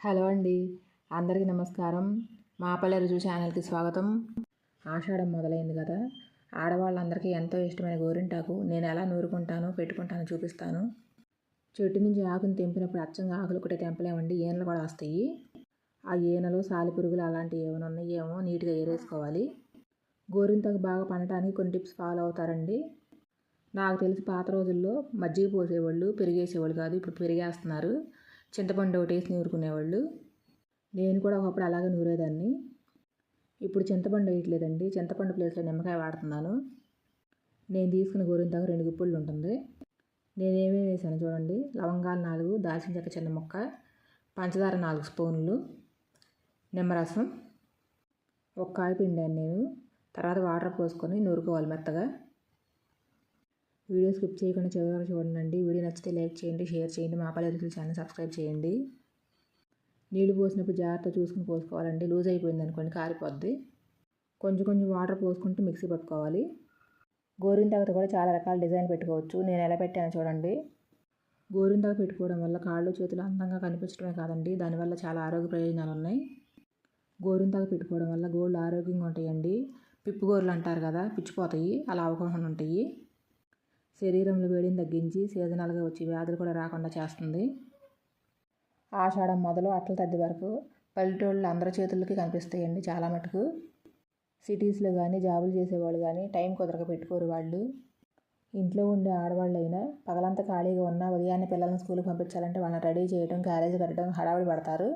Hello అండి. అందరికీ నమస్కారం. మాపల్లె రుజువు ఛానల్కి స్వాగతం. ఆషాఢం మొదలైంది కదా. ఆడవాళ్ళందరికీ ఎంతో ఇష్టమైన గోరింటాకు. నేను ఎలా నూరుకుంటానో పెట్టుకుంటానో చూపిస్తాను. చెట్టు నుంచి ఆకును తెంపినప్పుడు అచ్చంగా ఆకులు ఒకటే తెంపలేమండి. ఏనలు కూడా వస్తాయి. ఆ ఏనలు సాలిపురుగులు అలాంటివి ఏమైనా ఉన్నాయేమో నీట్గా ఏరేసుకోవాలి గోరింతాకు బాగా పండటానికి కొన్ని టిప్స్ ఫాలో అవుతారండి. నాకు తెలిసి పాత రోజుల్లో మజ్జిగ పోసేవాళ్ళు పెరిగేసేవాళ్ళు కాదు. ఇప్పుడు పెరిగేస్తున్నారు. చింతపండు ఒకటి వేసి నూరుకునేవాళ్ళు. నేను కూడా ఒకప్పుడు అలాగే నూరేదాన్ని. ఇప్పుడు చింతపండు వేయట్లేదండి. చింతపండు ప్లేస్లో నిమ్మకాయ వాడుతున్నాను. నేను తీసుకున్న గోరింతాకు రెండు గుప్పుళ్ళు ఉంటుంది. నేనేమేమి వేసాను చూడండి. లవంగాలు నాలుగు దాల్చిన చెక్క చిన్న ముక్క పంచదార నాలుగు స్పూన్లు నిమ్మరసం ఒక కాయ పిండాను నేను. తర్వాత వాటర్ పోసుకొని నూరుకోవాలి మెత్తగా. వీడియో స్కిప్ చేయకుండా చివరి వరకు చూడండి. వీడియో నచ్చితే లైక్ చేయండి షేర్ చేయండి మా పల్లెలు ఛానల్ సబ్స్క్రైబ్ చేయండి. నీళ్ళు పోసినప్పుడు జాగ్రత్త చూసుకుని పోసుకోవాలండి. లూజ్ అయిపోయింది అనుకోండి కారిపోద్ది. కొంచెం కొంచెం వాటర్ పోసుకుంటూ మిక్సీ పట్టుకోవాలి. గోరింటాకుతో కూడా చాలా రకాల డిజైన్ పెట్టుకోవచ్చు. నేను ఎలా పెట్టాను చూడండి. గోరింటాకు పెట్టుకోవడం వల్ల కాళ్ళు చేతులు అందంగా కనిపించడమే కాదండి. దానివల్ల చాలా ఆరోగ్య ప్రయోజనాలు ఉన్నాయి. గోరింటాకు పెట్టుకోవడం వల్ల గోళ్ళు ఆరోగ్యంగా ఉంటాయండి. పిప్పు గోరలు అంటారు కదా పిచ్చిపోతాయి. అలా అవ్వకుండా ఉంటాయి శరీరంలో వేడిని తగ్గించి సీజనల్గా వచ్చే వ్యాధులు కూడా రాకుండా చేస్తుంది. ఆషాఢం మొదలు అట్ల తద్ది వరకు పల్లెటూళ్ళు అందరి చేతులకి కనిపిస్తాయండి చాలా మటుకు. సిటీస్లో కానీ జాబులు చేసేవాళ్ళు కానీ టైం కుదరక పెట్టుకోరు వాళ్ళు. ఇంట్లో ఉండే ఆడవాళ్ళైనా పగలంతా ఖాళీగా ఉన్న ఉదయాన్నే పిల్లల్ని స్కూల్కి పంపించాలంటే వాళ్ళని రెడీ చేయడం క్యారేజ్ కట్టడం హడావిడి పడతారు.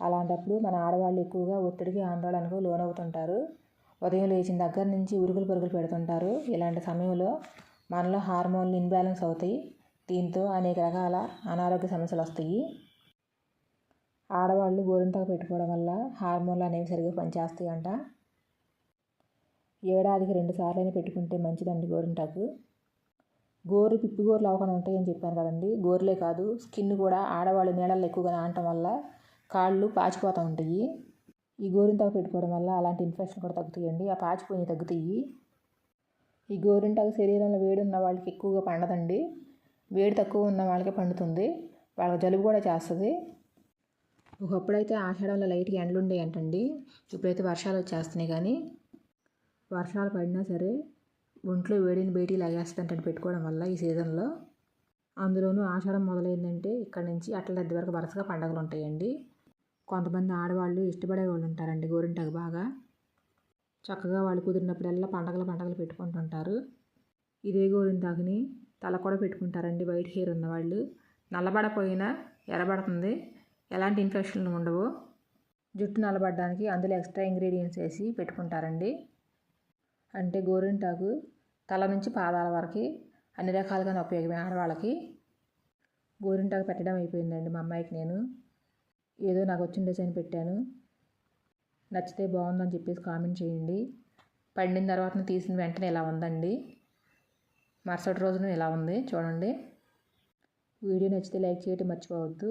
అలాంటప్పుడు మన ఆడవాళ్ళు ఎక్కువగా ఒత్తిడికి ఆందోళనకు లోనవుతుంటారు. ఉదయం లేచిన దగ్గర నుంచి ఉరుకులు పరుగులు పెడుతుంటారు. ఇలాంటి సమయంలో మనలో హార్మోన్లు ఇన్బ్యాలెన్స్ అవుతాయి. దీంతో అనేక రకాల అనారోగ్య సమస్యలు వస్తాయి. ఆడవాళ్ళు గోరింటాకు పెట్టుకోవడం వల్ల హార్మోన్లు అనేవి సరిగ్గా పనిచేస్తాయి అంట. ఏడాదికి రెండు సార్లైనా పెట్టుకుంటే మంచిదండి గోరింటాకు. గోరు పిప్పి గోర్లు అవ్వకుండా ఉంటాయని చెప్పాను కదండి. గోర్లే కాదు స్కిన్ కూడా ఆడవాళ్ళు నీళ్ళల్లో ఎక్కువగా నానటం వల్ల కాళ్ళు పాచిపోతూ ఉంటాయి. ఈ గోరింతాకు పెట్టుకోవడం వల్ల అలాంటి ఇన్ఫెక్షన్ కూడా తగ్గుతాయండి. ఆ పాచిపోయి తగ్గుతాయి. ఈ గోరింటాకు శరీరంలో వేడి ఉన్న వాళ్ళకి ఎక్కువగా పండదండి. వేడి తక్కువ ఉన్న వాళ్ళకే పండుతుంది. వాళ్ళకి జలుబు కూడా చేస్తుంది. ఒకప్పుడైతే ఆషాఢంలో లైట్గా ఎండలుండే అంటండి. ఇప్పుడైతే వర్షాలు వచ్చేస్తున్నాయి కానీ వర్షాలు పడినా సరే ఒంట్లో వేడిని బయటికి లాగేస్తుంటే పెట్టుకోవడం వల్ల ఈ సీజన్లో. అందులోనూ ఆషాఢం మొదలైందంటే ఇక్కడ నుంచి అట్ల దగ్గర వరకు వరుసగా పండగలు ఉంటాయండి కొంతమంది ఆడవాళ్ళు ఇష్టపడే వాళ్ళు ఉంటారండి గోరింటాకు బాగా. చక్కగా వాళ్ళు కుదిరినప్పుడల్లా పండగలు పండగలు పెట్టుకుంటుంటారు. ఇదే గోరింటాకుని తల కూడా పెట్టుకుంటారండి వైట్ హెయిర్ ఉన్నవాళ్ళు. నల్లబడపోయినా ఎర్రబడుతుంది. ఎలాంటి ఇన్ఫెక్షన్లు ఉండవు. జుట్టు నల్లబడడానికి అందులో ఎక్స్ట్రా ఇంగ్రీడియంట్స్ వేసి పెట్టుకుంటారండి. అంటే గోరింటాకు తల నుంచి పాదాల వరకు అన్ని రకాలుగా ఉపయోగమే ఆడవాళ్ళకి. గోరింటాకు పెట్టడం అయిపోయిందండి మా అమ్మాయికి నేను. ఏదో నాకు వచ్చిన డిజైన్ పెట్టాను. నచ్చితే బాగుందని చెప్పేసి కామెంట్ చేయండి. పండిన తర్వాత తీసిన వెంటనే ఇలా ఉందండి? మరుసటి రోజున ఇలా ఉంది? చూడండి. వీడియో నచ్చితే లైక్ చేయడం మర్చిపోవద్దు.